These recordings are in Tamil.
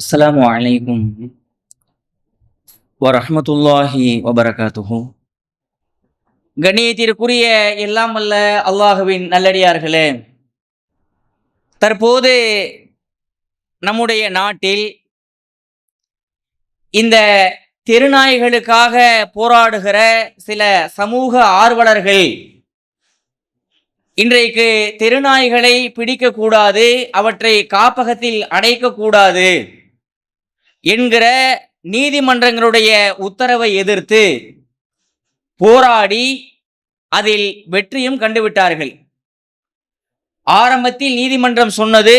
السلام عليكم ورحمة الله وبركاته கணியத்திற்குரிய எல்லாம் அல்ல அல்லாஹுவின் நல்லடியார்களே தற்போது நம்முடைய நாட்டில் இந்த தெருநாய்களுக்காக போராடுகிற சில சமூக ஆர்வலர்கள் இன்றைக்கு தெருநாய்களை பிடிக்கக்கூடாது அவற்றை காப்பகத்தில் அடைக்கக்கூடாது. என்கிற நீதிமன்றங்களுடைய உத்தரவை எதிர்த்து போராடி அதில் வெற்றியும் கண்டுவிட்டார்கள். ஆரம்பத்தில் நீதிமன்றம் சொன்னது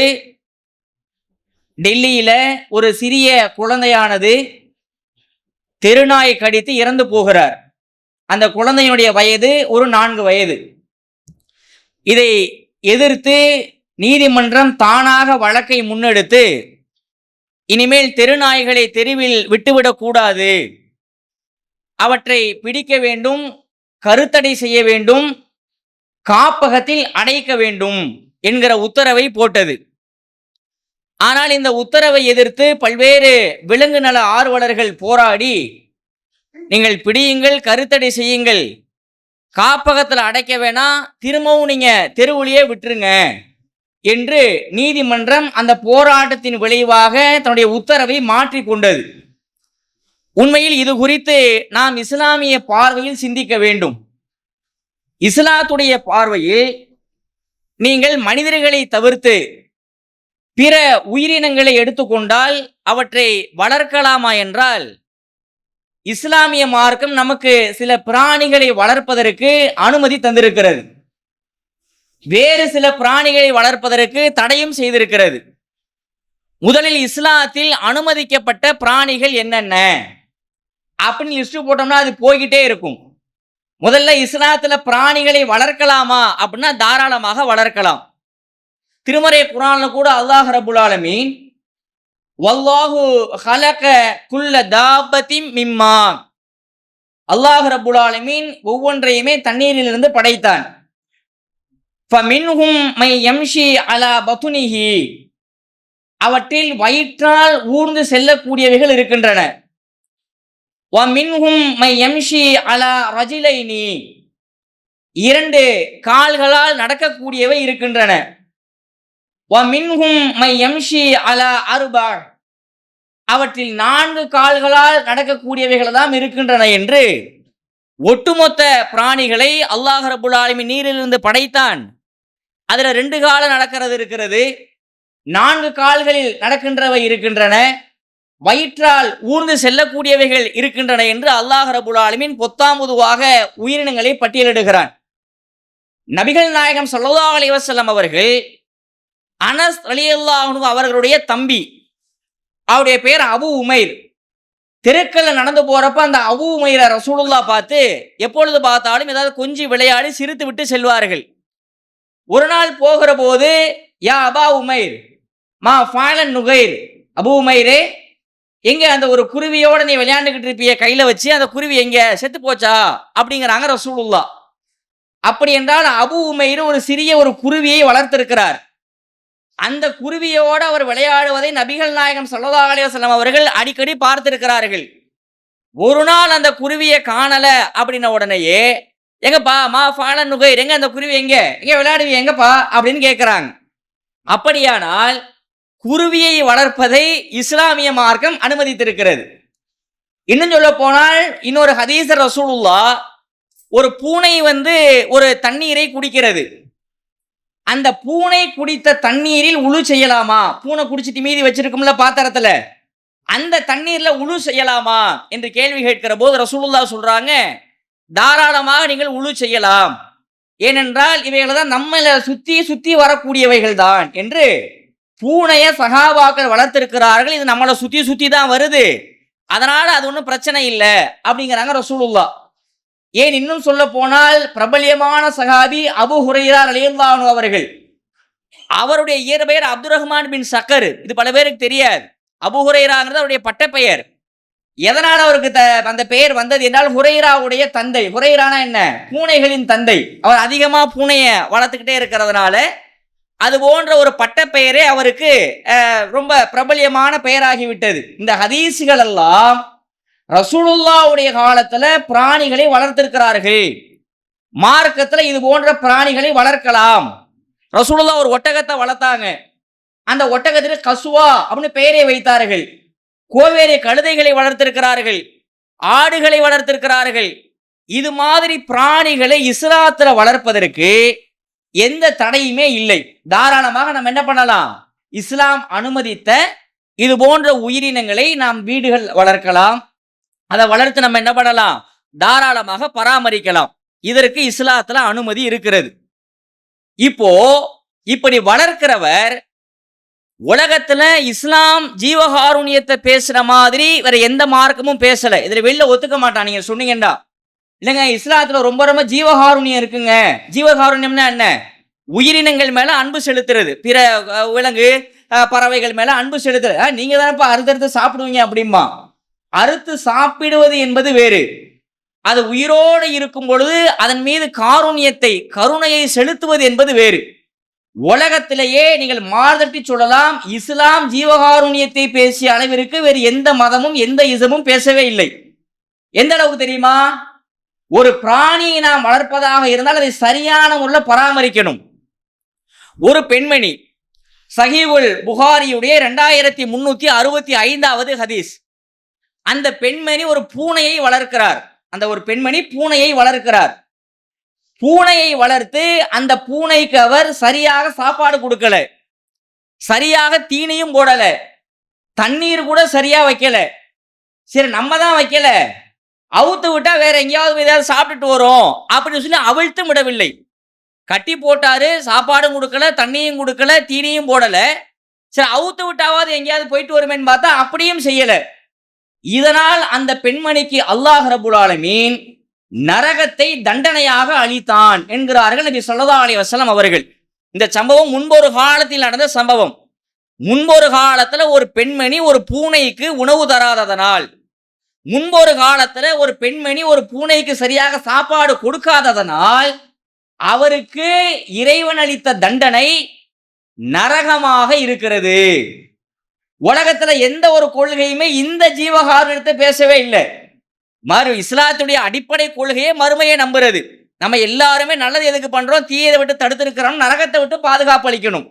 டெல்லியில ஒரு சிறிய குழந்தையானது தெருநாயை கடித்து இறந்து போகிறார். அந்த குழந்தையினுடைய வயது ஒரு நான்கு வயது. இதை எதிர்த்து நீதிமன்றம் தானாக வழக்கை முன்னெடுத்து இனிமேல் தெருநாய்களை தெருவில் விட்டுவிடக்கூடாது அவற்றை பிடிக்க வேண்டும் கருத்தடை செய்ய வேண்டும் காப்பகத்தில் அடைக்க வேண்டும் என்கிற உத்தரவை போட்டது. ஆனால் இந்த உத்தரவை எதிர்த்து பல்வேறு விலங்கு நல ஆர்வலர்கள் போராடி நீங்கள் பிடியுங்கள் கருத்தடை செய்யுங்கள். காப்பகத்தில் அடைக்க வேணாம் திரும்பவும் நீங்க தெருவுலியே விட்டுருங்க. என்று நீதிமன்றம் அந்த போராட்டத்தின் விளைவாக தன்னுடைய உத்தரவை மாற்றி கொண்டது. உண்மையில் இது குறித்து நாம் இஸ்லாமிய பார்வையில் சிந்திக்க வேண்டும். இஸ்லாத்துடைய பார்வையில் நீங்கள் மனிதர்களை தவிர்த்து பிற உயிரினங்களை எடுத்துக்கொண்டால் அவற்றை வளர்க்கலாமா என்றால் இஸ்லாமிய மார்க்கம் நமக்கு சில பிராணிகளை வளர்ப்பதற்கு அனுமதி தந்திருக்கிறது. வேறு சில பிராணிகளை வளர்ப்பதற்கு தடையும் செய்திருக்கிறது. முதலில் இஸ்லாத்தில் அனுமதிக்கப்பட்ட பிராணிகள் என்னென்ன? அப்படின்னு லிஸ்ட் போட்டோம்னா அது போய்கிட்டே இருக்கும். முதல்ல இஸ்லாத்துல பிராணிகளை வளர்க்கலாமா? அப்படின்னா தாராளமாக வளர்க்கலாம். திருமறை குரான்ல கூட அல்லாஹ் ரபுல் ஆலமீன் வல்லாஹு ஹலக குல்ல தாபத்தின் மிம்மா. அல்லாஹ் ரபுல் ஆலமீன் ஒவ்வொன்றையுமே தண்ணீரிலிருந்து படைத்தான். ஃபமின்ஹும் மை எம்ஷி அலா பதுனிஹி அவற்றில் வயிற்றால் ஊர்ந்து செல்லக்கூடியவைகள் இருக்கின்றன. மின்ஹும் மை எம்ஷி அலா ரஜிலைனி இரண்டு கால்களால் நடக்கக்கூடியவை இருக்கின்றன. மின்ஹும் மை எம்ஷி அலா அருபா அவற்றில் நான்கு கால்களால் நடக்கக்கூடியவைகள் தான் இருக்கின்றன என்று ஒட்டுமொத்த பிராணிகளை அல்லாஹ் ரபுல் நீரிலிருந்து படைத்தான். அதில் ரெண்டு காலம் நடக்கிறது இருக்கிறது. நான்கு கால்களில் நடக்கின்றவை இருக்கின்றன. வயிற்றால் ஊர்ந்து செல்லக்கூடியவைகள் இருக்கின்றன என்று அல்லாஹ் ரபுல் ஆலமின் பொத்தாமுதுவாக உயிரினங்களை பட்டியலிடுகிறான். நபிகள் நாயகம் சல்லா அலிவசல்லம் அவர்கள் அனஸ் அலியல்லாஹு அவர்களுடைய தம்பி அவருடைய பேர் அபு உமைர். தெருக்கல்ல நடந்து போறப்ப அந்த அபு உமைர ரசூலுல்லா பார்த்து எப்பொழுது பார்த்தாலும் ஏதாவது கொஞ்சி விளையாடி சிரித்து விட்டு செல்வார்கள். ஒரு நாள் போகிற போது யா அபா உமைர் மா ஃபாலன் நுகைர். அபு உமைரே எங்க அந்த ஒரு குருவியோட நீ விளையாண்டுகிட்டு இருப்பிய? கையில வச்சு அந்த குருவி எங்க? செத்து போச்சா? அப்படிங்கிறாங்க ரசூலுல்லா அப்படி என்றால் அபு உமைர் ஒரு சிறிய ஒரு குருவியை வளர்த்திருக்கிறார். அந்த குருவியோடு அவர் விளையாடுவதை நபிகள் நாயகம் சல்லதா அலையம் அவர்கள் அடிக்கடி பார்த்திருக்கிறார்கள். ஒரு நாள் அந்த குருவியை காணல அப்படின்ன உடனேயே எங்கப்பா மா ஃபாலன் நுகைர் எங்க அந்த குருவி எங்க? எங்க விளையாடுவி எங்கப்பா? அப்படின்னு கேட்குறாங்க அப்படியானால் குருவியை வளர்ப்பதை இஸ்லாமிய மார்க்கம் அனுமதித்திருக்கிறது. இன்னும் சொல்ல போனால் இன்னொரு ஹதீசர் ரசூலுல்லா ஒரு பூனை வந்து ஒரு தண்ணீரை குடிக்கிறது. அந்த பூனை குடித்த தண்ணீரில் உழு செய்யலாமா? பூனை குடிச்சிட்டு மீதி வச்சிருக்கும்ல பாத்திரத்துல. அந்த தண்ணீர்ல உழு செய்யலாமா? என்று கேள்வி கேட்கிற போது ரசூலுல்லா சொல்றாங்க தாராளமாக நீங்கள் உழு செய்யலாம். ஏனென்றால் இவைகளை தான் நம்மளை சுத்தி சுத்தி வரக்கூடியவைகள் தான் என்று பூனைய சகாபாக்கள் வளர்த்திருக்கிறார்கள். இது நம்மளை சுத்தி சுத்தி தான் வருது. அதனால அது ஒன்றும் பிரச்சனை இல்லை அப்படிங்கிறாங்க ரசூலுல்லா ஏன் இன்னும் சொல்ல போனால் பிரபல்யமான சகாபி அபு ஹுரைரா அலியல்லானு அவர்கள். அவருடைய இயற்பெயர் அப்துல் ரஹ்மான் பின் சக்கர். இது பல பேருக்கு தெரியாது. அபு ஹுரைராங்கிறது அவருடைய பட்டப்பெயர். எதனால் அவருக்கு த அந்த பெயர் வந்தது என்றால் ஹுரைராவுடைய தந்தை. ஹுரைரானா என்ன? பூனைகளின் தந்தை. அவர் அதிகமாக பூனையை வளர்த்துக்கிட்டே இருக்கிறதுனால அது போன்ற ஒரு பட்டப்பெயரே அவருக்கு ரொம்ப பிரபலியமான பெயராகிவிட்டது. இந்த ஹதீஸுகள் எல்லாம் ரசூலுல்லாவுடைய காலத்துல பிராணிகளை வளர்த்திருக்கிறார்கள். மார்க்கத்துல இது போன்ற பிராணிகளை வளர்க்கலாம். ரசூலுல்லா ஒரு ஒட்டகத்தை வளர்த்தாங்க. அந்த ஒட்டகத்திற்கு கசுவா அப்படின்னு பெயரை வைத்தார்கள். கோவேறு கழுதைகளை வளர்த்திருக்கிறார்கள் ஆடுகளை வளர்த்திருக்கிறார்கள். இது மாதிரி பிராணிகளை இஸ்லாத்துல வளர்ப்பதற்கு எந்த தடையுமே இல்லை. தாராளமாக நம்ம என்ன பண்ணலாம்? இஸ்லாம் அனுமதித்த இது போன்ற உயிரினங்களை நாம் வீடுகள் வளர்க்கலாம். அதை வளர்த்து நம்ம என்ன பண்ணலாம்? தாராளமாக பராமரிக்கலாம். இதற்கு இஸ்லாத்துல அனுமதி இருக்கிறது. இப்போ இப்படி வளர்க்கிறவர் உலகத்துல இஸ்லாம் ஜீவகாருண்யத்தை பேசுற மாதிரி வேற எந்த மார்க்கமும் பேசல. இதுல வெளில ஒத்துக்க மாட்டான். நீங்க சொன்னீங்கடா இல்லைங்க இஸ்லாத்துல ரொம்ப ரொம்ப ஜீவகாருண்யம் இருக்குங்க. ஜீவகாருண்யம்னா என்ன? உயிரினங்கள் மேல அன்பு செலுத்துறது. பிற விலங்கு பறவைகள் மேல அன்பு செலுத்துறது. அஹ், நீங்க தானப்பா அறுத்தறுத்து சாப்பிடுவீங்க அப்படிமா அறுத்து சாப்பிடுவது என்பது வேறு. அது உயிரோடு இருக்கும் பொழுது அதன் மீது காருண்யத்தை கருணையை செலுத்துவது என்பது வேறு. உலகத்திலேயே நீங்கள் மாறுதட்டி சொல்லலாம் இஸ்லாம் ஜீவகாருண்யத்தை பேசிய அளவிற்கு வேறு எந்த மதமும் எந்த இசமும் பேசவே இல்லை. எந்த அளவுக்கு தெரியுமா? ஒரு பிராணியை நாம் வளர்ப்பதாக இருந்தால் அதை சரியான முறையில் பராமரிக்கணும். ஒரு பெண்மணி சஹீவுல் புகாரியுடைய ரெண்டாயிரத்தி முன்னூத்தி அறுபத்தி ஐந்தாவது ஹதீஸ். அந்த பெண்மணி ஒரு பூனையை வளர்க்கிறார். அந்த ஒரு பெண்மணி பூனையை வளர்க்கிறார். பூனையை வளர்த்து அந்த பூனைக்கு அவர் சரியாக சாப்பாடு கொடுக்கல. சரியாக தீனியும் போடல. தண்ணீர் கூட சரியா வைக்கல. சரி நம்ம தான் வைக்கல. அவுத்து விட்டா வேற எங்கேயாவது ஏதாவது சாப்பிட்டுட்டு வரும் அப்படின்னு சொல்லி அவிழ்த்தும் விடவில்லை. கட்டி போட்டாரு சாப்பாடும் கொடுக்கல தண்ணியும் கொடுக்கல தீனியும் போடல. சரி அவுத்து விட்டாவது எங்கேயாவது போயிட்டு வருமேன்னு பார்த்தா அப்படியும் செய்யல. இதனால் அந்த பெண்மணிக்கு அல்லாஹ் ரபுல் ஆலமீன் நரகத்தை தண்டனையாக அளித்தான் என்கிறார்கள் நபி சொல்லதா அலி வசலம் அவர்கள். இந்த சம்பவம் முன்பொரு காலத்தில் நடந்த சம்பவம். முன்பொரு காலத்துல ஒரு பெண்மணி ஒரு பூனைக்கு உணவு தராததனால் முன்பொரு காலத்துல ஒரு பெண்மணி ஒரு பூனைக்கு சரியாக சாப்பாடு கொடுக்காததனால் அவருக்கு இறைவன் அளித்த தண்டனை நரகமாக இருக்கிறது. உலகத்துல எந்த ஒரு கொள்கையுமே இந்த ஜீவகாரணத்தை பேசவே இல்லை. மறு இஸ்லாத்துடைய அடிப்படை கொள்கையே மறுமையை நம்புறது. நம்ம எல்லாருமே நல்லது எதுக்கு பண்றோம்? தீயதை விட்டு தடுத்திருக்கிறோம் நரகத்தை விட்டு பாதுகாப்பு அளிக்கணும்.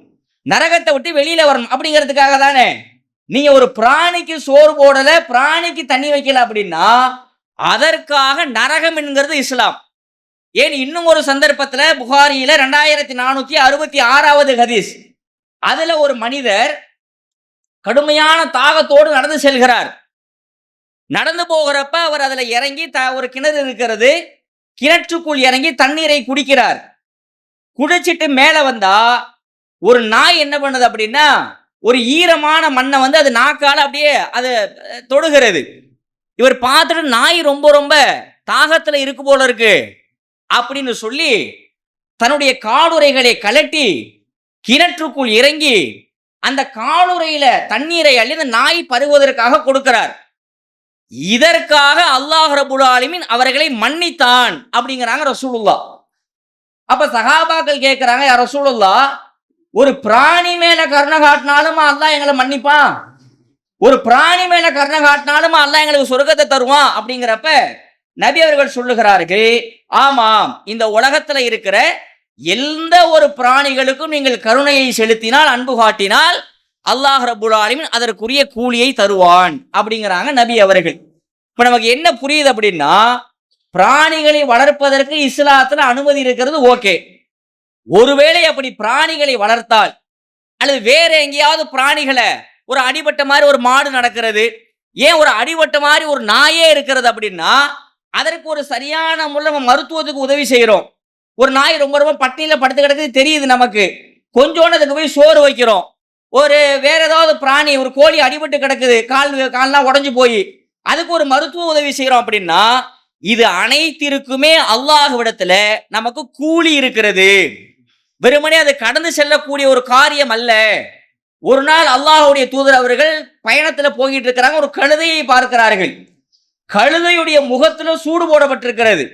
நரகத்தை விட்டு வெளியில வரணும். அப்படிங்கிறதுக்காக தானே? நீங்க ஒரு பிராணிக்கு சோறு போடல பிராணிக்கு தண்ணி வைக்கல அப்படின்னா அதற்காக நரகம் என்கிறது இஸ்லாம். ஏன் இன்னும் ஒரு சந்தர்ப்பத்துல புகாரியில ரெண்டாயிரத்தி நானூத்தி அறுபத்தி ஆறாவது ஹதீஸ். அதுல ஒரு மனிதர் கடுமையான தாகத்தோடு நடந்து செல்கிறார். நடந்து போகிறப்ப அவர் அதில் இறங்கி த ஒரு கிணறு இருக்கிறது. கிணற்றுக்குள் இறங்கி தண்ணீரை குடிக்கிறார். குடிச்சிட்டு மேலே வந்தா ஒரு நாய் என்ன பண்ணுது அப்படின்னா ஒரு ஈரமான மண்ணை வந்து அது நாக்கால் அப்படியே அது தொடுகிறது. இவர் பார்த்துட்டு நாய் ரொம்ப ரொம்ப தாகத்தில் இருக்கு போல இருக்கு. அப்படின்னு சொல்லி தன்னுடைய காலுரைகளை கலட்டி கிணற்றுக்குள் இறங்கி அந்த காலுரையில தண்ணீரை அள்ளி அந்த நாய் பருகுவதற்காக கொடுக்கிறார். இதற்காக அல்லாஹ் ரபுல் ஆலிமின் அவர்களை மன்னித்தான் அப்படிங்கிறாங்க ரசூலுல்லா அப்ப சகாபாக்கள் கேட்கிறாங்க "யா ரசூலுல்லா ஒரு பிராணி மேல கருணை காட்டினாலும் அல்லாஹ் எங்களை மன்னிப்பான். ஒரு பிராணி மேல கருணை காட்டினாலும் அல்லாஹ் எங்களுக்கு சொர்க்கத்தை தருவான். அப்படிங்கிறப்ப நபி அவர்கள் சொல்லுகிறார்கள் ஆமாம் இந்த உலகத்துல இருக்கிற எந்த ஒரு பிராணிகளுக்கும் நீங்கள் கருணையை செலுத்தினால் அன்பு காட்டினால் அல்லாஹ் ரபுல் ஆலமின் அதற்குரிய கூலியை தருவான் அப்படிங்கிறாங்க நபி அவர்கள். இப்போ நமக்கு என்ன புரியுது அப்படின்னா பிராணிகளை வளர்ப்பதற்கு இஸ்லாத்தில் அனுமதி இருக்கிறது ஓகே. ஒருவேளை அப்படி பிராணிகளை வளர்த்தால் அல்லது வேற எங்கேயாவது பிராணிகளை ஒரு அடிபட்ட மாதிரி ஒரு மாடு நடக்கிறது ஏன் ஒரு அடிபட்ட மாதிரி ஒரு நாயே இருக்கிறது அப்படின்னா அதற்கு ஒரு சரியான முறை நம்ம மருத்துவத்துக்கு உதவி செய்கிறோம். ஒரு நாய் ரொம்ப ரொம்ப பட்டியில் படுத்து கிடக்குது தெரியுது நமக்கு. கொஞ்சோண்டு அதுக்கு போய் சோறு வைக்கிறோம். ஒரு வேற ஏதாவது பிராணி ஒரு கோழி அடிபட்டு கிடக்குது கால் கால்லாம் உடஞ்சு போய் அதுக்கு ஒரு மருத்துவ உதவி செய்கிறோம் அப்படின்னா இது அனைத்திற்குமே அல்லாஹ்விடத்துல நமக்கு கூலி இருக்கிறது. வெறுமனே அது கடந்து செல்லக்கூடிய ஒரு காரியம் அல்ல. ஒரு நாள் அல்லாஹுடைய தூதர் அவர்கள் பயணத்துல போயிட்டு இருக்கிறாங்க ஒரு கழுதையை பார்க்கிறார்கள். கழுதையுடைய முகத்துல சூடு போடப்பட்டிருக்கிறது.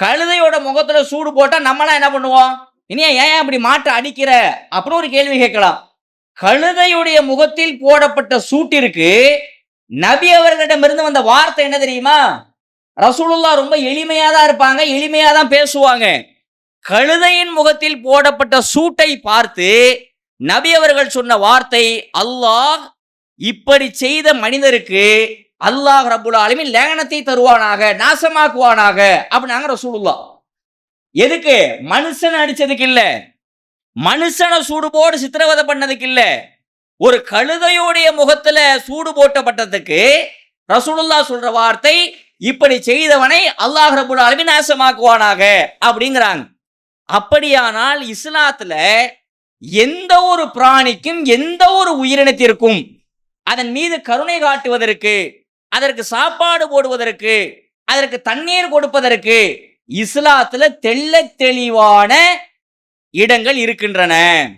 கழுதையோட முகத்துல சூடு போட்டா நம்மளாம் என்ன பண்ணுவோம்? இனியா ஏன் அப்படி மாட்டை அடிக்கிற? அப்படின்னு ஒரு கேள்வி கேட்கலாம். கழுதையுடைய முகத்தில் போடப்பட்ட சூட்டிற்கு நபி அவர்களிடமிருந்து வந்த வார்த்தை என்ன தெரியுமா? ரசூலுல்லா ரொம்ப எளிமையா தான் இருப்பாங்க எளிமையா தான் பேசுவாங்க. கழுதையின் முகத்தில் போடப்பட்ட சூட்டை பார்த்து நபி அவர்கள் சொன்ன வார்த்தை அல்லாஹ் இப்படி செய்த மனிதருக்கு அல்லாஹ் ரப்புல் ஆலமீன் லேகனத்தை தருவானாக நாசமாக்குவானாக அப்படின்னாங்க ரசூலுல்லா எதுக்கு? மனுஷன் அடிச்சதுக்கு இல்லை. மனுஷனை சூடு போட்டு சித்திரவதை பண்ணதுக்கு இல்லை ஒரு கழுதையுடைய முகத்துல சூடு போட்டப்பட்டதுக்கு ரசூலுல்லா சொல்ற வார்த்தை இப்படி செய்தவனை அல்லாஹ் ரபுல் ஆலமீன் நாசமாக்குவானாக அப்படிங்கிறாங்க. அப்படியானால் இஸ்லாத்துல எந்த ஒரு பிராணிக்கும் எந்த ஒரு உயிரினத்திற்கும் அதன் மீது கருணை காட்டுவதற்கு அதற்கு சாப்பாடு போடுவதற்கு அதற்கு தண்ணீர் கொடுப்பதற்கு இஸ்லாத்துல தெள்ள தெளிவான இடங்கள் இருக்கின்றன.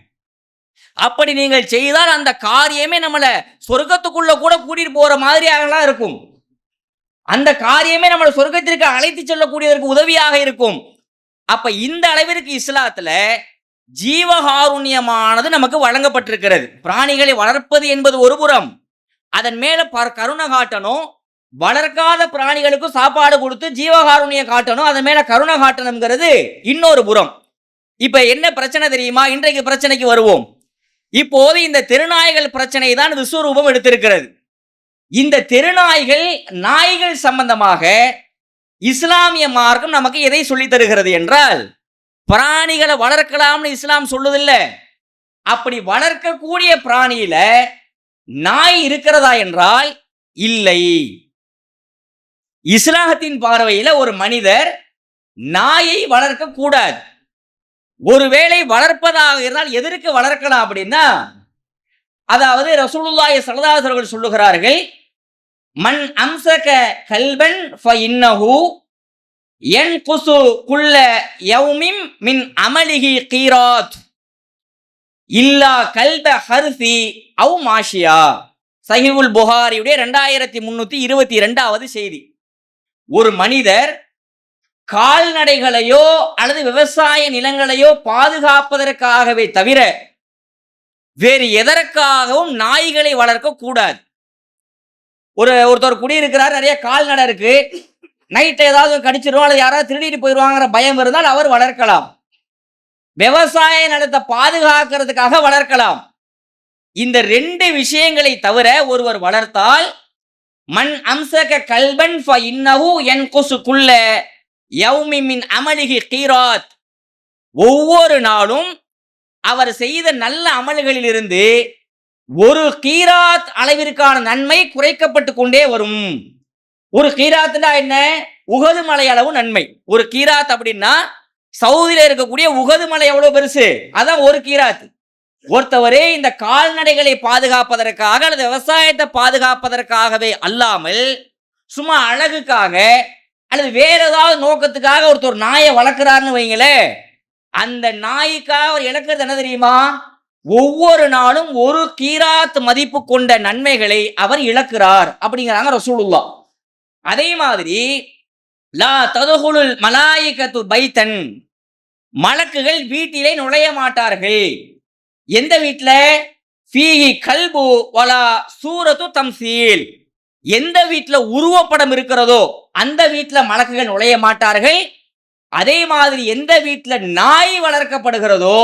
அப்படி நீங்கள் செய்தால் அந்த காரியமே நம்மளை சொர்க்கத்துக்குள்ள கூட கூட்டிட்டு போற மாதிரியாகலாம் இருக்கும். அந்த காரியமே நம்மளை சொர்க்கத்திற்கு அழைத்து செல்லக்கூடியதற்கு உதவியாக இருக்கும். அப்ப இந்த அளவிற்கு இஸ்லாத்துல ஜீவகாருண்யமானது நமக்கு வழங்கப்பட்டிருக்கிறது. பிராணிகளை வளர்ப்பது என்பது ஒரு புறம். அதன் மேல ப- கருணை காட்டணும். வளர்க்காத பிராணிகளுக்கும் சாப்பாடு கொடுத்து ஜீவகாருண்யம் காட்டணும். அதன் மேல கருணை காட்டணுங்கிறது இன்னொரு புறம். இப்ப என்ன பிரச்சனை தெரியுமா? இன்றைக்கு பிரச்சனைக்கு வருவோம். இப்போது இந்த திருநாய்கள் பிரச்சனை தான் விஸ்வரூபம் எடுத்திருக்கிறது. இந்த திருநாய்கள் நாய்கள் சம்பந்தமாக இஸ்லாமிய மார்க்கம் நமக்கு எதை சொல்லித் தருகிறது என்றால் பிராணிகளை வளர்க்கலாம்னு இஸ்லாம் சொல்லுதில்ல. அப்படி வளர்க்கக்கூடிய பிராணியில நாய் இருக்கிறதா என்றால் இல்லை. இஸ்லாமத்தின் பார்வையில ஒரு மனிதர் நாயை வளர்க்க கூடாது ஒருவேளை வளர்ப்பதாக இருந்தால் எதற்கு வளர்க்கலாம் அப்படின்னா அதாவது ரசூலுல்லாஹி ஸல்லல்லாஹு அவர்கள் சொல்லுகிறார்கள் மண் அம்சக கல்வன் என் குசு குள்ள யவுமிம் மின் அமலிகி கீராத் இல்லா கல்ப ஹர்சி அவு மாஷியா. சஹிவுல் புகாரியுடைய ரெண்டாயிரத்தி முன்னூத்தி இருபத்தி ரெண்டாவது செய்தி. ஒரு மனிதர் கால்நடைகளையோ அல்லது விவசாய நிலங்களையோ பாதுகாப்பதற்காகவே தவிர வேறு எதற்காகவும் நாய்களை வளர்க்க கூடாது. ஒரு ஒருத்தர் குடியிருக்கிறார் நிறைய கால்நடை இருக்கு. நைட்டு ஏதாவது கடிச்சிடும் அல்லது யாராவது திருடிட்டு போயிடுவாங்கிற பயம் இருந்தால் அவர் வளர்க்கலாம். விவசாய நிலத்தை பாதுகாக்கிறதுக்காக வளர்க்கலாம். இந்த ரெண்டு விஷயங்களை தவிர ஒருவர் வளர்த்தால் மண் அம்சக கல்பன் என் கொசுக்குள்ள யன்குசு மின் கீராத். ஒவ்வொரு நாளும் அவர் செய்த நல்ல அமல்களிலிருந்து ஒரு கீராத் அளவிற்கான நன்மை குறைக்கப்பட்டு கொண்டே வரும். ஒரு கீராத்னா என்ன? உகது மலை அளவு நன்மை. ஒரு கீராத் அப்படின்னா சவுதியில இருக்கக்கூடிய உகது மலை எவ்வளவு பெருசு? அதான் ஒரு கீராத். ஒருத்தவரே இந்த கால்நடைகளை பாதுகாப்பதற்காக அல்லது விவசாயத்தை பாதுகாப்பதற்காகவே அல்லாமல் சும்மா அழகுக்காக அல்லது வேற ஏதாவது நோக்கத்துக்காக ஒருத்தர் நாயை வளர்க்குறாருன்னு வைங்களேன் அந்த நாய்க்காக அவர் இழக்கிறது என்ன தெரியுமா? ஒவ்வொரு நாளும் ஒரு கீராத் மதிப்பு கொண்ட நன்மைகளை அவர் இழக்கிறார் அப்படிங்கிறாங்க ரசூலுல்லா அதே மாதிரி லா ததுகுலுல் மலாயிகத்து பைத்தன் மலக்குகள் வீட்டிலே நுழைய மாட்டார்கள். எந்த வீட்டில்? ஃபீஹி கல்பு வலா சூரத்து தம்சீல். எந்த வீட்டில் உருவப்படம் இருக்கிறதோ அந்த வீட்டில் மலக்குகள் நுழைய மாட்டார்கள். அதே மாதிரி எந்த வீட்டில் நாய் வளர்க்கப்படுகிறதோ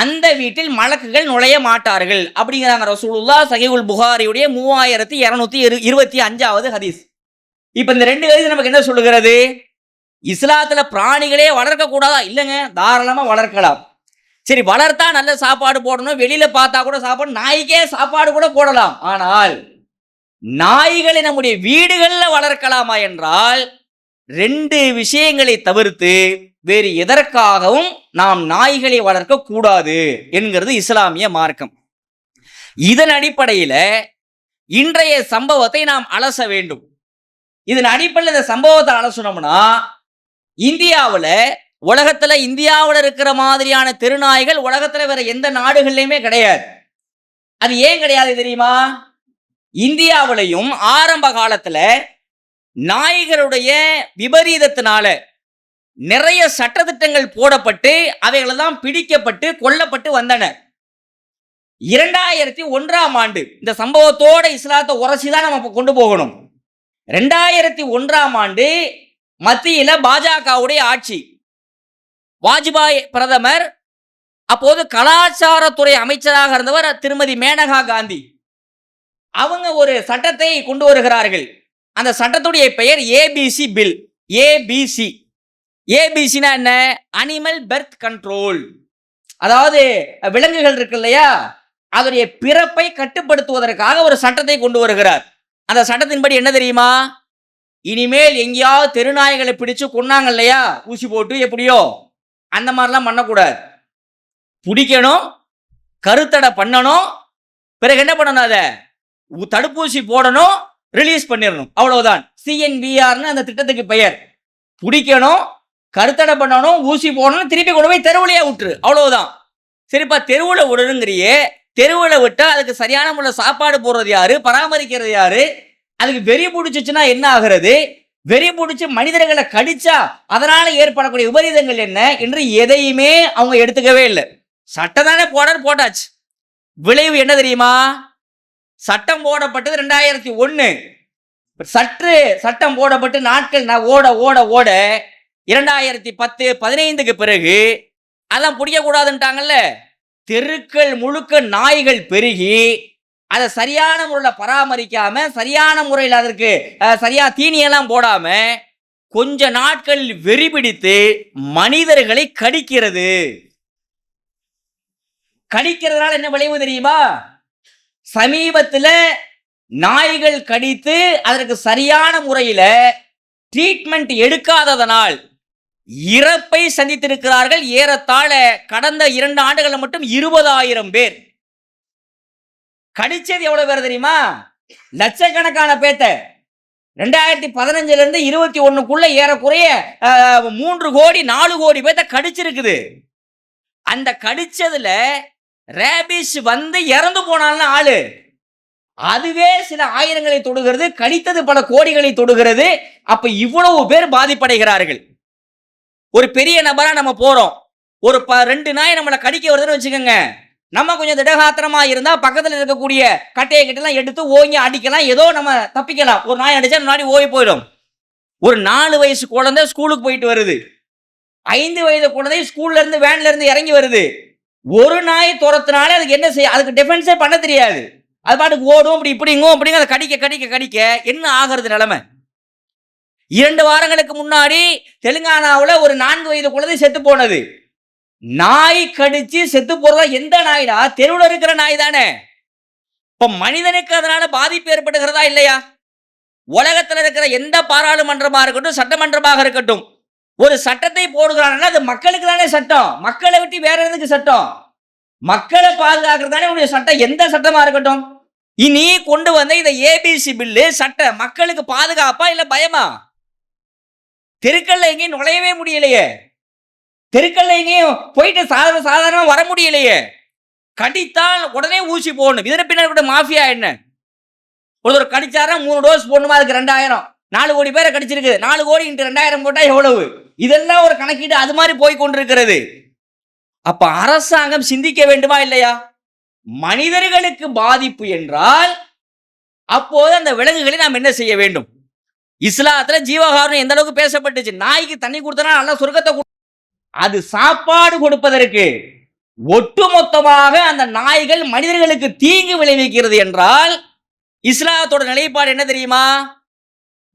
அந்த வீட்டில் மலக்குகள் நுழைய மாட்டார்கள். அப்படிங்கிறாங்க ரசூலுல்லா சஹீஹுல் புகாரியுடைய மூவாயிரத்தி இருநூத்தி இரு இருபத்தி அஞ்சாவது ஹதீஸ். இப்போ இந்த ரெண்டு ஹதீஸ் நமக்கு என்ன சொல்லுகிறது? இஸ்லாத்துல பிராணிகளே வளர்க்க கூடாதா? இல்லைங்க தாராளமா வளர்க்கலாம். சரி வளர்த்தா நல்ல சாப்பாடு போடணும் வெளியில பார்த்தா கூட சாப்பாடு நாய்க்கே சாப்பாடு கூட போடலாம். ஆனால் நாய்களை நம்முடைய வீடுகளில் வளர்க்கலாமா என்றால் ரெண்டு விஷயங்களை தவிர்த்து வேறு எதற்காகவும் நாம் நாய்களை வளர்க்க கூடாது என்கிறது இஸ்லாமிய மார்க்கம். இதன் அடிப்படையில இன்றைய சம்பவத்தை நாம் அலச வேண்டும். இதன் அடிப்படையில் இந்த சம்பவத்தை அலசணும்னா இந்தியாவில் உலகத்துல இந்தியாவில் இருக்கிற மாதிரியான தெருநாய்கள் உலகத்துல வேற எந்த நாடுகள்லையுமே கிடையாது. அது ஏன் கிடையாது தெரியுமா? இந்தியாவிலையும் ஆரம்ப காலத்துல நாயகருடைய விபரீதத்தினால நிறைய சட்டத்திட்டங்கள் போடப்பட்டு அவைகளெல்லாம் பிடிக்கப்பட்டு கொல்லப்பட்டு வந்தன இரண்டாயிரத்தி ஒன்றாம் ஆண்டு இந்த சம்பவத்தோட இஸ்லாத்தை உரசி தான் நம்ம கொண்டு போகணும். ரெண்டாயிரத்தி ஒன்றாம் ஆண்டு மத்தியில பாஜகவுடைய ஆட்சி. வாஜ்பாய் பிரதமர் அப்போது கலாச்சாரத்துறை அமைச்சராக இருந்தவர் திருமதி மேனகா காந்தி. அவங்க ஒரு சட்டத்தை கொண்டு வருகிறார்கள். அந்த சட்டத்துடைய பெயர் ஏபிசி பில் ஏபிசி ஏபிசினா என்ன? அனிமல் பெர்த் கண்ட்ரோல் அதாவது விலங்குகள் இருக்கு இல்லையா? அதனுடைய பிறப்பை கட்டுப்படுத்துவதற்காக ஒரு சட்டத்தை கொண்டு வருகிறார். அந்த சட்டத்தின்படி என்ன தெரியுமா? இனிமேல் எங்கேயாவது தெருநாய்களை பிடிச்சு கொன்னாங்க இல்லையா? ஊசி போட்டு எப்படியோ. அந்த மாதிரிலாம் பண்ணக்கூடாது. பிடிக்கணும் கருத்தடை பண்ணணும். பிறகு என்ன பண்ணணும் அதை? தடுப்பூசி போடணும் ரிலீஸ் பண்ணிடணும் அவ்வளவுதான். சிஎன்விஆர்னு அந்த திட்டத்துக்கு பெயர். பிடிக்கணும் கருத்தடை பண்ணணும் ஊசி போடணும் திருப்பி கொண்டு போய் தெருவுலையே விட்டுரு. அவ்வளவுதான். சரிப்பா தெருவில் விடணுங்கிறியே தெருவில் விட்டால் அதுக்கு சரியான முறை சாப்பாடு போடுறது யாரு? பராமரிக்கிறது யாரு? அதுக்கு வெறி பிடிச்சிச்சுன்னா என்ன ஆகிறது? வெறி பிடிச்சி மனிதர்களை கடிச்சா அதனால ஏற்படக்கூடிய விபரீதங்கள் என்ன என்று எதையுமே அவங்க எடுத்துக்கவே இல்லை. சட்டம் தானே போடான்னு போட்டாச்சு. விளைவு என்ன தெரியுமா? சட்டம் போடப்பட்டது ரெண்டாயிரத்தி ஒன்று சற்று சட்டம் போடப்பட்டு நாட்கள் நான் ஓட ஓட ஓட இரண்டாயிரத்தி பத்து பதினைந்துக்கு பிறகு அதெல்லாம் பிடிக்கக்கூடாதுன்ட்டாங்கல்ல? தெருக்கள் முழுக்க நாய்கள் பெருகி அதை சரியான முறையில் பராமரிக்காம சரியான முறையில் அதற்கு சரியா தீனியெல்லாம் போடாம கொஞ்ச நாட்கள் வெறி பிடித்து மனிதர்களை கடிக்கிறது. கடிக்கிறதுனால என்ன விளைவு தெரியுமா? சமீபத்தில் நாய்கள் கடித்து அதற்கு சரியான முறையில் ட்ரீட்மெண்ட் எடுக்காததனால் இறப்பை சந்தித்திருக்கிறார்கள். ஏறத்தாழ கடந்த இரண்டு ஆண்டுகளில் மட்டும் இருபதாயிரம் பேர். கடிச்சது எவ்வளவு பேர் தெரியுமா? லட்சக்கணக்கான பேத்த. ரெண்டாயிரத்தி பதினஞ்சுல இருந்து இருபத்தி ஒண்ணுக்குள்ள ஏறக்குறைய மூன்று கோடி நாலு கோடி பேத்த கடிச்சிருக்குது. அந்த கடிச்சதுல ரேபிஸ் வந்து இறந்து போனாலும் ஆளு. அதுவே சில ஆயிரங்களை தொடுகிறது கடித்தது பல கோடிகளை தொடுகிறது. அப்ப இவ்வளவு பேர் பாதிப்படைகிறார்கள். ஒரு பெரிய நபரா நம்ம போறோம். ஒரு ப ரெண்டு நாய் நம்மளை கடிக்க வருதுன்னு வச்சுக்கோங்க. நம்ம கொஞ்சம் திடகாத்திரமா இருந்தா பக்கத்துல இருக்கக்கூடிய கட்டையை கிட்டலாம் எடுத்து ஓங்கி அடிக்கலாம். ஏதோ நம்ம தப்பிக்கலாம். ஒரு நாய் அடிச்சா முன்னாடி ஓய் போயிடும். ஒரு நாலு வயசு குழந்தை ஸ்கூலுக்கு போயிட்டு வருது. ஐந்து வயது குழந்தை ஸ்கூல்ல இருந்து வேன்ல இருந்து இறங்கி வருது. ஒரு நாய் துரத்துனாலே அதுக்கு என்ன செய்ய அதுக்கு டிஃபென்ஸே பண்ண தெரியாது. அது பாட்டுக்கு ஓடும் இப்படி இப்படிங்கும் அப்படிங்க அதை கடிக்க கடிக்க கடிக்க என்ன ஆகிறது நிலைமை? இரண்டு வாரங்களுக்கு முன்னாடி தெலுங்கானாவில் ஒரு நான்கு வயது குழந்தை செத்து போனது. நாய் கடிச்சு செத்து போறதா எந்த நாய்டா? தெருவில் இருக்கிற நாய் தானே இப்ப மனிதனுக்கு அதனால பாதிப்பு ஏற்படுகிறதா இல்லையா? உலகத்தில் இருக்கிற எந்த பாராளுமன்றமாக இருக்கட்டும் சட்டமன்றமாக இருக்கட்டும் ஒரு சட்டத்தை போடுகிறாங்கன்னா அது மக்களுக்கு தானே சட்டம். மக்களை விட்டு வேற எதுக்கு சட்டம்? மக்களை பாதுகாக்கிறது தானே உடைய சட்டம். எந்த சட்டமா இருக்கட்டும். இனி கொண்டு வந்த இந்த ஏபிசி பில்லு சட்டம் மக்களுக்கு பாதுகாப்பா இல்ல பயமா? தெருக்கல்ல எங்கேயும் நுழையவே முடியலையே. தெருக்கல்ல எங்கேயும் போயிட்டு சாதாரண சாதாரணமா வர முடியலையே. கடித்தால் உடனே ஊசி போடணும். இதன பின்னாடி கூட மாஃபியா என்ன? ஒருத்தர் கடிச்சாரா மூணு டோஸ் போடணுமா? அதுக்கு ரெண்டாயிரம். நாலு கோடி பேரை கிடைச்சிருக்கு. நாலு கோடி இன்ட்டு ரெண்டாயிரம் போட்டால் எவ்வளவு? இதெல்லாம் ஒரு கணக்கீடு அது மாதிரி போய் கொண்டிருக்கிறது. அப்ப அரசாங்கம் சிந்திக்க வேண்டுமா இல்லையா? மனிதர்களுக்கு பாதிப்பு என்றால் அப்போது அந்த விலங்குகளை நாம் என்ன செய்ய வேண்டும்? இஸ்லாத்துல ஜீவகாரணம் எந்த அளவுக்கு பேசப்பட்டுச்சு? நாய்க்கு தண்ணி கொடுத்தனா நல்லா சொர்க்கத்தை அது சாப்பாடு கொடுப்பதற்கு ஒட்டுமொத்தமாக அந்த நாய்கள் மனிதர்களுக்கு தீங்கு விளைவிக்கிறது என்றால் இஸ்லாத்தோட நிலைப்பாடு என்ன தெரியுமா?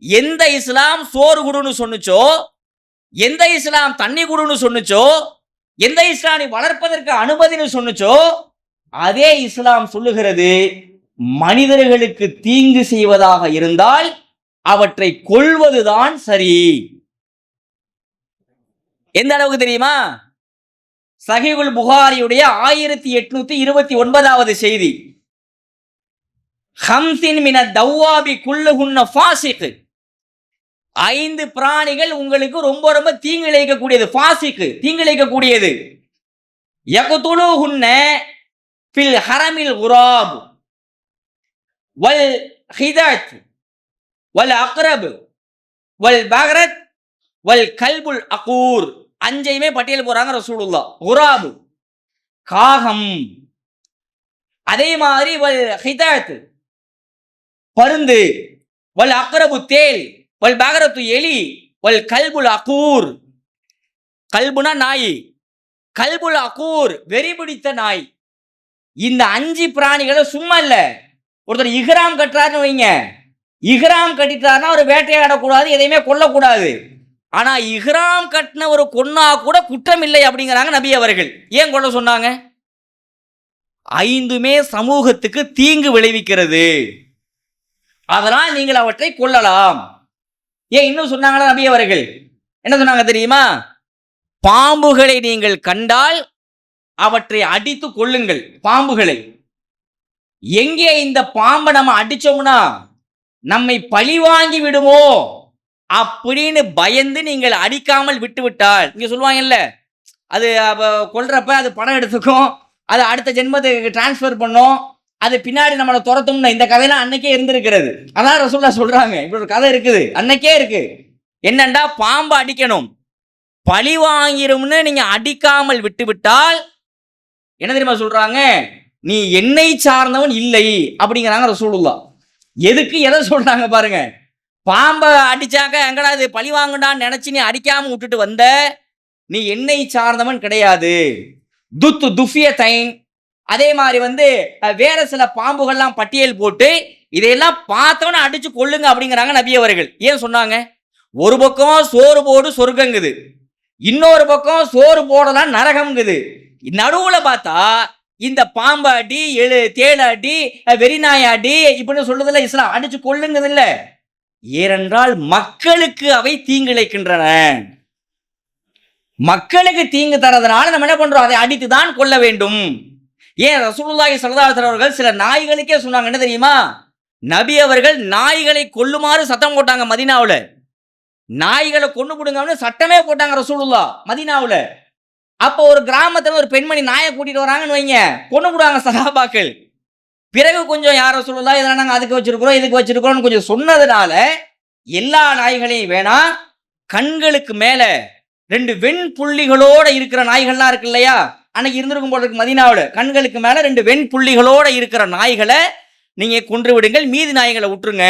எந்த இஸ்லாம் சோறு குடுன்னு சொன்னுச்சோ எந்த இஸ்லாம் தண்ணி குடுன்னு சொன்னுச்சோ எந்த இஸ்லாம் நீ வளர்ப்பதற்கு அனுமதின்னு சொன்னுச்சோ அதே இஸ்லாம் சொல்லுகிறது மனிதர்களுக்கு தீங்கு செய்வதாக இருந்தால் அவற்றை கொள்வதுதான் சரி. எந்த அளவுக்கு தெரியுமா? சஹிபுல் புகாரியுடைய ஆயிரத்தி எட்நூத்தி இருபத்தி ஒன்பதாவது செய்தி. ஹம்சின் மின தவ்வாபி குல்லுகுன்ன ஃபாசிக்கு ஐந்து பிராணிகள் உங்களுக்கு ரொம்ப ரொம்ப தீங்கிழைக்கக்கூடியது ஃபாசிக்கு தீங்கிழைக்கக்கூடியது. யகுதுலுஹுன்ன ஃபில் ஹரமில் குராப் வல் ஹிதத் வல் அக்ரப் வல் பக்ரத் வல் கல்புல் அகூர். அஞ்சையுமே பட்டியல் போறாங்க ரசூலுல்லா குராபு காகம். அதே மாதிரி வல் ஹிதத் பருந்து. வல் அக்ரபு தேல். வல் பகரத்து எலி வல் கல்புல் அகூர். கல்புனா நாய். கல்புல் அகூர் வெறி பிடித்த நாய். இந்த அஞ்சு பிராணிகளை சும்மா இல்ல. ஒருத்தர் இஹ்ராம் கட்டுறாருன்னு வைங்க. இஹ்ராம் கட்டிட்டாருன்னா ஒரு வேட்டையாடக்கூடாது எதையுமே கொல்லக்கூடாது. ஆனா இஹ்ராம் கட்டின ஒரு கொன்னா கூட குற்றம் இல்லை அப்படிங்கிறாங்க நபி அவர்கள். ஏன் கொல்ல சொன்னாங்க? ஐந்துமே சமூகத்துக்கு தீங்கு விளைவிக்கிறது. அதனால் நீங்கள் அவற்றை கொல்லலாம். ஏன் இன்னும் சொன்னாங்களா நபி அவர்கள்? என்ன சொன்னாங்க தெரியுமா? பாம்புகளை நீங்கள் கண்டால் அவற்றை அடித்து கொள்ளுங்கள் பாம்புகளை. எங்கே இந்த பாம்பை நம்ம அடிச்சோம்னா நம்மை பழி வாங்கி விடுமோ? அப்படின்னு பயந்து நீங்கள் அடிக்காமல் விட்டு விட்டால் இங்க சொல்லுவாங்கல்ல அது கொள்றப்ப அது பணம் எடுத்துக்கும் அது அடுத்த ஜென்மத்துக்கு டிரான்ஸ்ஃபர் பண்ணும் அது பின்னாடி நம்மளை துரத்தும்னு இந்த கதையெல்லாம் அன்னைக்கே இருந்திருக்கிறது. அதான் ரசூல்லா சொல்றாங்க. இப்படி ஒரு கதை இருக்குது. அன்னைக்கே இருக்கு. என்னண்டா? பாம்பை அடிக்கணும். பழி வாங்கிரும்னு நீங்க அடிக்காமல் விட்டுவிட்டால் என்ன தெரியுமா சொல்றாங்க? நீ என்னை சார்ந்தவன் இல்லை அப்படிங்கிறாங்க ரசூலுல்லா எதுக்கு எதை சொல்றாங்க பாருங்க? பாம்பை அடிச்சாக்க எங்கடா இது பழி வாங்கடான்னு நினைச்சு நீ அடிக்காம விட்டுட்டு வந்த? நீ என்னை சார்ந்தவன் கிடையாது. துத்து துஃபிய தைன் அதே மாதிரி வந்து வேற சில பாம்புகள்லாம் பட்டியல் போட்டு இதையெல்லாம் பார்த்தவன அடிச்சு கொள்ளுங்க அப்படிங்கிறாங்க நபி அவர்கள். ஏன் சொன்னாங்க? ஒரு பக்கம் சோறு போடு சொர்க்கங்குது. இன்னொரு பக்கம் சோறு போடலாம் நரகம்ங்குது. நடுவுல பார்த்தா இந்த பாம்பாடி எழு தேலாடி வெறிநாயாடி இப்படின்னு சொல்றதில்ல இஸ்லாம் அடிச்சு கொள்ளுங்குது இல்ல. ஏனென்றால் மக்களுக்கு அவை தீங்கிழைக்கின்றன. மக்களுக்கு தீங்கு தரதுனால நம்ம என்ன பண்றோம்? அதை அடித்து தான் கொள்ள வேண்டும். ஏன் ரசூலுல்லாஹி ஸல்லல்லாஹு அவர்கள் சில நாய்களுக்கே சொன்னாங்க என்ன தெரியுமா? நபி அவர்கள் நாய்களை கொல்லுமாறு சத்தம் போட்டாங்க மதினாவில். நாய்களை கொண்டு விடுங்கன்னு சட்டமே போட்டாங்க ரசூலுல்லா மதினாவில். அப்போ ஒரு கிராமத்தில் ஒரு பெண்மணி நாயை கூட்டிட்டு வராங்கன்னு வைங்க கொண்டு விடுவாங்க சகாபாக்கள். பிறகு கொஞ்சம் யார சொல்லலாம் இதெல்லாம் நாங்கள் அதுக்கு வச்சிருக்கிறோம் இதுக்கு வச்சிருக்கிறோம்னு கொஞ்சம் சொன்னதுனால எல்லா நாய்களையும் வேணாம் கண்களுக்கு மேல ரெண்டு வெண் புள்ளிகளோட இருக்கிற நாய்கள்லாம் இருக்கு இல்லையா? அன்னைக்கு இருந்திருக்கும் போல இருக்கு கண்களுக்கு மேலே ரெண்டு வெண் புள்ளிகளோடு இருக்கிற நாய்களை நீங்கள் கொன்று விடுங்கள். மீதி நாய்களை விட்டுருங்க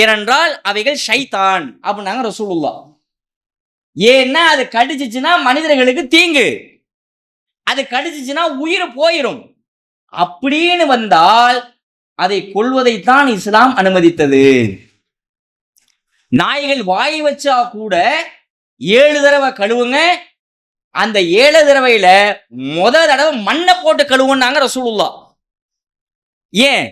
ஏனென்றால் அவைகள் ஷைத்தான் அப்படின்னாங்க ரசூலுல்லா ஏன்னா அது கடிச்சிச்சுன்னா மனிதர்களுக்கு தீங்கு. அது கடிச்சிச்சுன்னா உயிர் போயிடும் அப்படின்னு வந்தால் அதை கொள்வதைத்தான் இஸ்லாம் அனுமதித்தது. நாய்கள் வாய் வச்சா கூட ஏழு தடவை கழுவுங்க அந்த ஏழு தடவையில முத தடவை மண்ணை போட்டு கழுவுனாங்க ரசூலுல்லா ஏன்?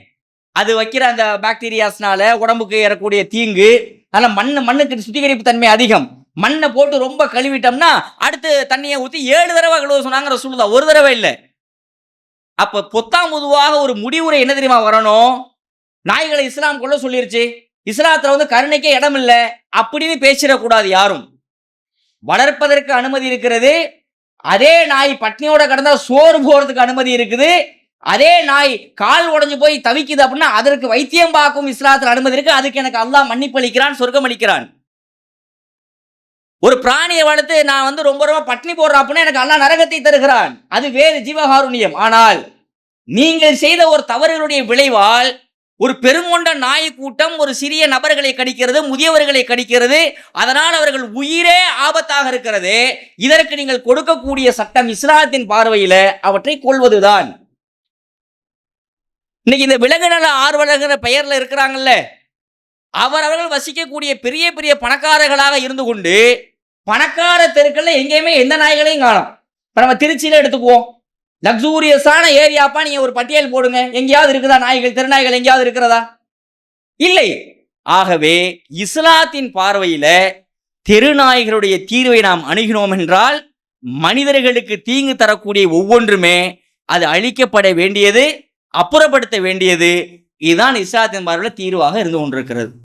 அது வைக்கிற அந்த பாக்டீரியாஸ்னால உடம்புக்கு ஏறக்கூடிய தீங்கு அதனால மண் மண்ணுக்கு சுத்திகரிப்பு தன்மை அதிகம். மண்ணை போட்டு ரொம்ப கழுவிட்டோம்னா அடுத்து தண்ணியை ஊற்றி ஏழு தடவை கழுவ சொன்னாங்க ரசூலுல்லா ஒரு தடவை இல்லை. அப்ப பொத்தாம் பொதுவாக ஒரு முடிவுரை என்ன தெரியுமா வரணும்? நாய்களை இஸ்லாம் கொள்ள சொல்லிருச்சு. இஸ்லாத்துல வந்து கருணைக்கே இடம் இல்லை அப்படின்னு பேசிடக்கூடாது யாரும். வளர்ப்பதற்கு அனுமதி இருக்கிறது. அதே நாய் பட்னியோட கடந்தா சோறு போறதுக்கு அனுமதி இருக்குது. அதே நாய் கால் உடஞ்சு போய் தவிக்குது அப்படின்னா அதற்கு வைத்தியம் பார்க்கும் இஸ்லாத்தில் அனுமதி இருக்கு. அதுக்கு எனக்கு அல்லாஹ் மன்னிப்பு அளிக்கிறான் சொர்க்கம் அளிக்கிறான். ஒரு பிராணியை வளர்த்து நான் வந்து ரொம்ப ரொம்ப பட்னி போடுறேன் அப்படின்னா எனக்கு அல்லாஹ் நரகத்தை தருகிறான். அது வேறு ஜீவகாருண்யம். ஆனால் நீங்கள் செய்த ஒரு தவறுகளுடைய விளைவால் ஒரு பெருங்கொண்ட நாய் கூட்டம் ஒரு சிறிய நபர்களை கடிக்கிறது முதியவர்களை கடிக்கிறது அதனால் அவர்கள் உயிரே ஆபத்தாக இருக்கிறது. இதற்கு நீங்கள் கொடுக்கக்கூடிய சட்டம் இஸ்லாத்தின் பார்வையில் அவற்றை கொள்வதுதான். இன்னைக்கு இந்த விலங்கு நல ஆர்வலர்கிற பெயர்ல இருக்கிறாங்கல்ல அவரவர்கள் வசிக்கக்கூடிய பெரிய பெரிய பணக்காரர்களாக இருந்து கொண்டு பணக்கார தெருக்கள்ல எங்கேயுமே எந்த நாய்களையும் காணும். இப்ப நம்ம திருச்சியில எடுத்துக்குவோம். லக்ஸூரியஸான ஏரியாப்பா நீங்க ஒரு பட்டியல் போடுங்க. எங்கேயாவது இருக்குதா நாய்கள் திருநாய்கள் எங்கேயாவது இருக்கிறதா? இல்லை. ஆகவே இஸ்லாத்தின் பார்வையில தெருநாய்களுடைய தீர்வை நாம் அணுகினோம் என்றால் மனிதர்களுக்கு தீங்கு தரக்கூடிய ஒவ்வொன்றுமே அது அழிக்கப்பட வேண்டியது அப்புறப்படுத்த வேண்டியது. இதுதான் இஸ்லாத்தின் பார்வையில் தீர்வாக இருந்து கொண்டிருக்கிறது.